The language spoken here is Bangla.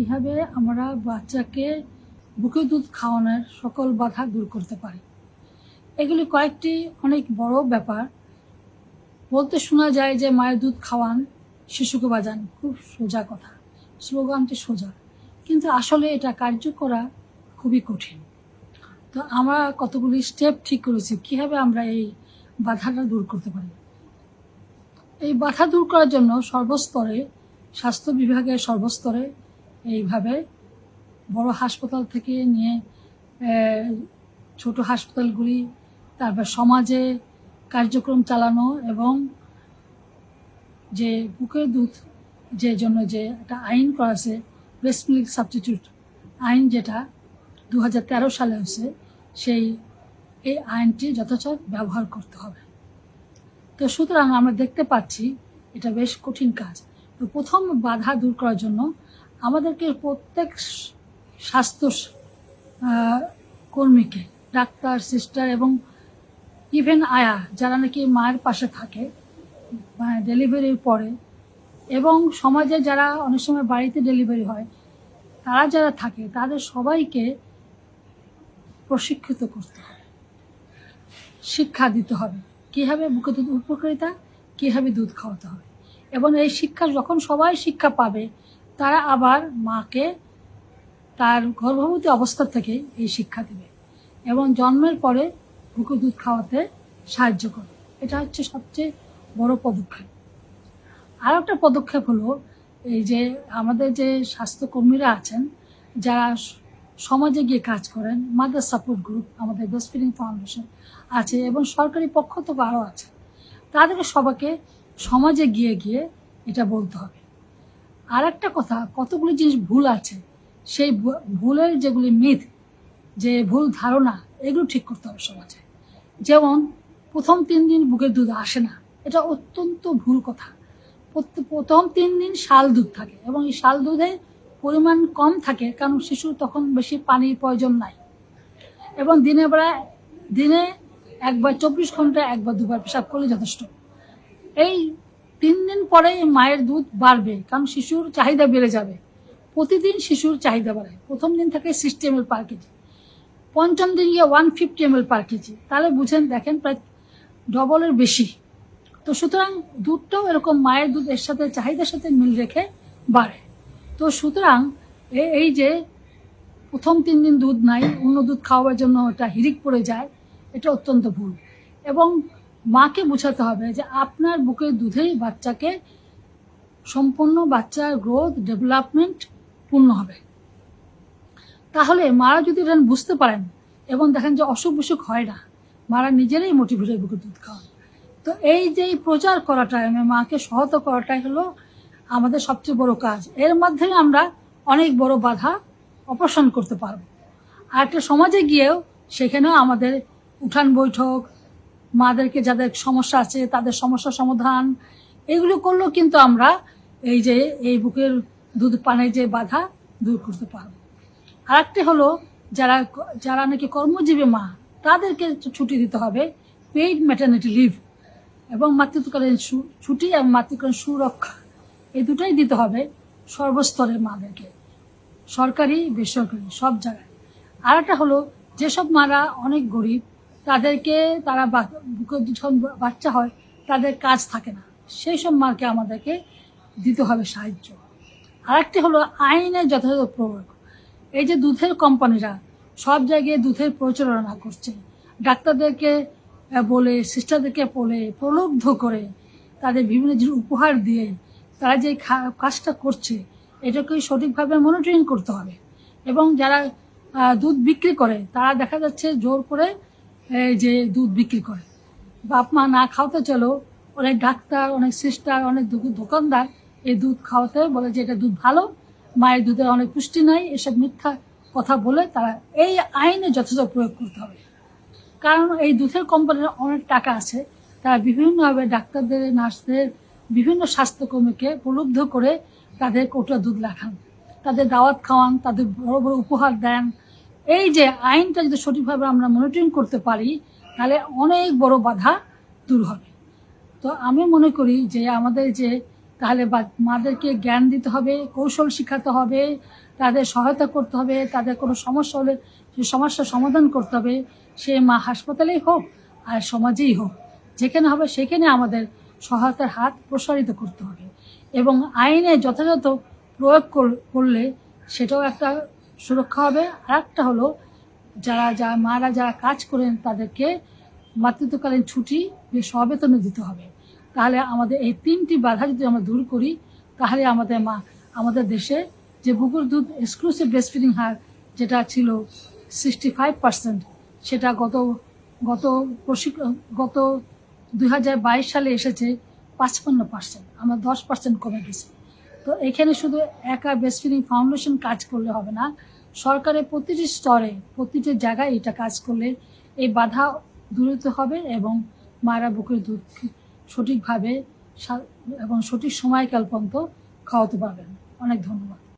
কীভাবে আমরা বাচ্চাকে বুকে দুধ খাওয়ানোর সকল বাধা দূর করতে পারি? এগুলি কয়েকটি অনেক বড় ব্যাপার। বলতে শোনা যায় যে মায়ের দুধ খাওয়ান শিশুকে বাজান খুব সোজা কথা। স্লোগানটি সোজা। কিন্তু আসলে এটা কার্য করা খুবই কঠিন। তো আমরা কতগুলি স্টেপ ঠিক করেছি, কীভাবে আমরা এই বাধাটা দূর করতে পারি? এই বাধা দূর করার জন্য সর্বস্তরে, স্বাস্থ্য বিভাগের সর্বস্তরে এইভাবে বড় হাসপাতাল থেকে নিয়ে ছোট হাসপাতালগুলি, তারপর সমাজে কার্যক্রম চালানো এবং যে বুকের দুধ যে জন্য যে একটা আইন করা আছে মিল্ক সাবস্টিটিউট আইন যেটা দু হাজার তেরো সালে হয়েছে, সেই, এই আইনটি যথাযথ ব্যবহার করতে হবে। তো সুতরাং আমরা দেখতে পাচ্ছি এটা বেশ কঠিন কাজ। তো প্রথম বাধা দূর করার জন্য আমাদেরকে প্রত্যেক স্বাস্থ্য কর্মীকে, ডাক্তার, সিস্টার এবং ইভেন আয়া, যারা নাকি মায়ের পাশে থাকে ডেলিভারির পরে এবং সমাজে যারা অনেক সময় বাড়িতে ডেলিভারি হয়, তারা যারা থাকে, তাদের সবাইকে প্রশিক্ষিত করতে হবে। শিক্ষা দিতে হবে। কীভাবে বুকে দুধ উপকারিতা, কীভাবে দুধ খাওয়াতে হবে। এবং এই শিক্ষা যখন সবাই শিক্ষা পাবে তারা আবার মাকে তার গর্ভবতী অবস্থা থেকে এই শিক্ষা দেবে এবং জন্মের পরে বুকে দুধ খাওয়াতে সাহায্য করবে। এটা হচ্ছে সবচেয়ে বড় পদক্ষেপ। আর একটা পদক্ষেপ হলো এই যে আমাদের যে স্বাস্থ্যকর্মীরা আছেন, যারা সমাজে গিয়ে কাজ করেন, মাদার সাপোর্ট গ্রুপ আমাদের ব্রেস্টফিডিং ফাউন্ডেশন আছে এবং সরকারি পক্ষ থেকে আরও আছে, তাদেরকে সবাইকে সমাজে গিয়ে গিয়ে এটা বলতে হবে। আর একটা কথা, কতগুলি জিনিস ভুল আছে, সেই ভুলের যেগুলি মিথ যে ভুল ধারণা, এগুলো ঠিক করতে হবে সমাজে। যেমন, প্রথম তিন দিন বুকের দুধ আসে না, এটা অত্যন্ত ভুল কথা। প্রথম তিন দিন শাল দুধ থাকে এবং এই শাল দুধে পরিমাণ কম থাকে, কারণ শিশু তখন বেশি পানির প্রয়োজন নাই। এবং দিনের বেলা দিনে একবার চব্বিশ ঘণ্টা একবার দুবার পেশাব করলে যথেষ্ট। এই তিন দিন পরে মায়ের দুধ বাড়বে, কারণ শিশুর চাহিদা বেড়ে যাবে। প্রতিদিন শিশুর চাহিদা বাড়ে। প্রথম দিন থাকে সিক্সটি এম পার কেজি পঞ্চম দিন গিয়ে one fifty M per KG তাহলে বুঝেন, দেখেন প্রায় ডবলের বেশি। তো সুতরাং দুধটাও এরকম মায়ের দুধ এর সাথে, চাহিদার সাথে মিল রেখে বাড়ে। তো সুতরাং এই যে প্রথম তিন দিন দুধ নাই, অন্য দুধ খাওয়ার জন্য এটা হিরিক পড়ে যায়, এটা অত্যন্ত ভুল। এবং মাকে বোঝাতে হবে যে আপনার বুকের দুধেই বাচ্চাকে সম্পূর্ণ বাচ্চার গ্রোথ ডেভেলপমেন্ট পূর্ণ হবে। তাহলে মারা যদি এটা বুঝতে পারেন এবং দেখেন যে অসুখ বিসুখ হয় না, মারা নিজেরাই মোটিভেটেড বুকে দুধ খাওয়ান। তো এই যে প্রচার করাটাই মানে মাকে সহত করাটাই হলো আমাদের সবচেয়ে বড় কাজ। এর মাধ্যমে আমরা অনেক বড় বাধা অপসারণ করতে পারব। আর একটা সমাজে গিয়েও সেখানেও আমাদের উঠান বৈঠক মাদেরকে যাদের সমস্যা আছে, তাদের সমস্যা সমাধান। এগুলো করলেও কিন্তু আমরা এই যে, এই বুকের দুধ পানের যে বাধা দূর করতে পারব। আরেকটি হলো, যারা যারা নাকি কর্মজীবী মা, তাদেরকে ছুটি দিতে হবে, পেইড ম্যাটার্নিটি লিভ এবং মাতৃত্বকালীন ছুটি এবং মাতৃত্বকালীন সুরক্ষা। এই দুটাই দিতে হবে সর্বস্তরের মাদেরকে, সরকারি, বেসরকারি, সব জায়গায়। আর একটা হলো, যেসব মারা অনেক গরিব তাদেরকে তারা যখন বাচ্চা হয়, তাদের কাজ থাকে না। সেই সব মাকে আমাদেরকে দিতে হবে সাহায্য। আরেকটি হলো আইনের যথাযথ প্রয়োগ। এই যে দুধের কোম্পানিরা সব জায়গায় দুধের প্রচারণা করছে, ডাক্তারদেরকে বলে, সিস্টারদেরকে বলে, প্রলুব্ধ করে তাদের বিভিন্ন জিনিস উপহার দিয়ে তারা যে কাজটা করছে, এটাকে সঠিকভাবে মনিটরিং করতে হবে। এবং যারা দুধ বিক্রি করে, তারা দেখা যাচ্ছে জোর করে এই যে দুধ বিক্রি করে। বাপ মা না খাওয়াতে চলো অনেক ডাক্তার, অনেক সিস্টার, অনেক দোক- দোকানদার এই দুধ খাওয়াতে বলে যে এটা দুধ ভালো, মায়ের দুধে অনেক পুষ্টি নাই, এসব মিথ্যা কথা বলে তারা এই আইনে যথেষ্ট প্রয়োগ করতে হবে। কারণ এই দুধের কোম্পানির অনেক টাকা আছে, তারা বিভিন্নভাবে ডাক্তারদের, নার্সদের বিভিন্ন স্বাস্থ্যকর্মীকে প্রলুব্ধ করে তাদের কোটা দুধ লেখান তাদের দাওয়াত খাওয়ান, তাদের বড় বড় উপহার দেন এই যে আইনটা যদি সঠিকভাবে আমরা মনিটরিং করতে পারি, তাহলে অনেক বড় বাধা দূর হবে। তো আমি মনে করি যে আমাদের যে, তাহলে মাদেরকে জ্ঞান দিতে হবে, কৌশল শেখাতে হবে, তাদের সহায়তা করতে হবে, তাদের কোনো সমস্যা হলে সেই সমস্যার সমাধান করতে হবে, সে মা হাসপাতালেই হোক আর সমাজেই হোক, যেখানে হবে সেখানে আমাদের সহায়তার হাত প্রসারিত করতে হবে। এবং আইনে যথাযথ প্রয়োগ কর- করলে সেটাও একটা সুরক্ষা হবে। আর একটা হলো, যারা যা মারা যারা কাজ করেন তাদেরকে মাতৃত্বকালীন ছুটি বেশ সবেতনে দিতে হবে। তাহলে আমাদের এই তিনটি বাধা যদি আমরা দূর করি, তাহলে আমাদের মা, আমাদের দেশে যে বুকুর দুধ এক্সক্লুসিভ ব্রেস্ট ফিডিং হার যেটা ছিল সিক্সটি ফাইভ পার্সেন্ট সেটা গত গত প্রশিক্ষণ গত দু হাজার বাইশ সালে এসেছে পাঁচপান্ন পার্সেন্ট আমরা দশ পার্সেন্ট কমে গেছি। তো এখানে শুধু একা ব্রেস্ট ফিডিং ফাউন্ডেশন কাজ করলে হবে না, সরকারের প্রতিটি স্তরে, প্রতিটি জায়গায় এটা কাজ করলে এই বাধা দূরিত হবে এবং মারা বুকের দুধ সঠিকভাবে এবং সঠিক সময়কাল পর্যন্ত খাওয়াতে পারবেন। অনেক ধন্যবাদ।